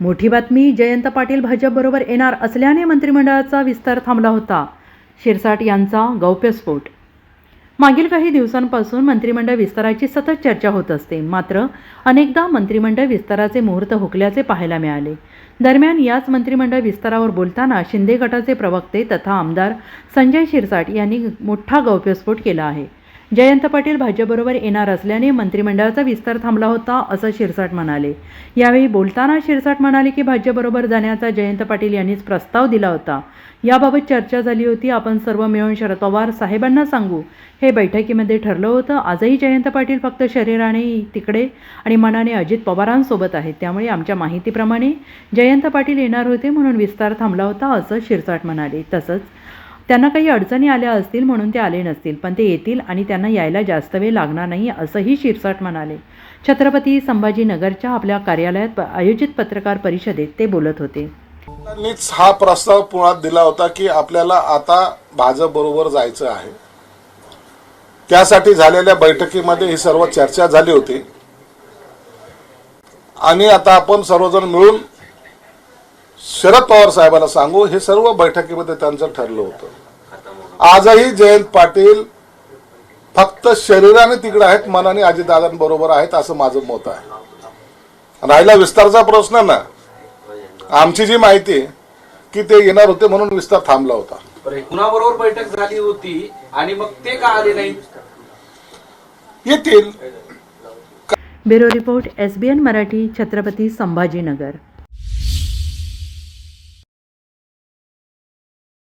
मोठी बातमी जयंत पाटील भाजपबरोबर येणार असल्याने मंत्रिमंडळाचा विस्तार थांबला होता. शिरसाट यांचा गौप्यस्फोट मागील काही दिवसांपासून मंत्रिमंडळ विस्ताराची सतत चर्चा होत असते. मात्र अनेकदा मंत्रिमंडळ विस्ताराचे मुहूर्त हुकल्याचे पाहायला मिळाले. दरम्यान याच मंत्रिमंडळ विस्तारावर बोलताना शिंदे गटाचे प्रवक्ते तथा आमदार संजय शिरसाट यांनी मोठा गौप्यस्फोट केला आहे. जयंत पाटील भाजपबरोबर येणार असल्याने मंत्रिमंडळाचा विस्तार थांबला होता असं शिरसाट म्हणाले. यावेळी बोलताना शिरसाट म्हणाले की भाजपबरोबर जाण्याचा जयंत पाटील यांनीच प्रस्ताव दिला होता. याबाबत चर्चा झाली होती. आपण सर्व मिळून शरद पवार साहेबांना सांगू. हे बैठकीमध्ये ठरलं होतं. आजही जयंत पाटील फक्त शरीराने तिकडे आणि मनाने अजित पवारांसोबत आहेत. त्यामुळे आमच्या माहितीप्रमाणे जयंत पाटील येणार होते म्हणून विस्तार थांबला होता असं शिरसाट म्हणाले. तसंच त्यांना काही अडचणी आल्या असतील म्हणून ते आले नसतील पण ते येतील आणि त्यांना यायला जास्त वेळ लागणार नाही असंही शिरसाट म्हणाले. छत्रपती संभाजीनगरच्या आपल्या कार्यालयात आयोजित पत्रकार परिषदेत ते बोलत होते. त्यांनीच हा प्रस्ताव पुण्यात दिला होता की आपल्याला आता भाजप बरोबर जायचं आहे. त्यासाठी झालेल्या बैठकीमध्ये ही सर्व चर्चा झाली होती. आणि आता आपण सर्वजण मिळून शरद पवार साहेबांना सांगू हे सर्व बैठकीमध्ये त्यांचं ठरलं होतं. आजही जयंत पाटील फक्त शरीराने तिकडे आहेत मनाने अजितदादांबरोबर आहेत असं माझं मत आहे. राहिला विस्तारचा प्रश्न ना. आमची जी माहिती की ते येणार होते म्हणून विस्तार थांबला होता. बरं, कुणाबरोबर बैठक झाली होती आणि मग ते का आले नाही? येतील. Bureau report S B N Marathi Chhatrapati Sambhajinagar.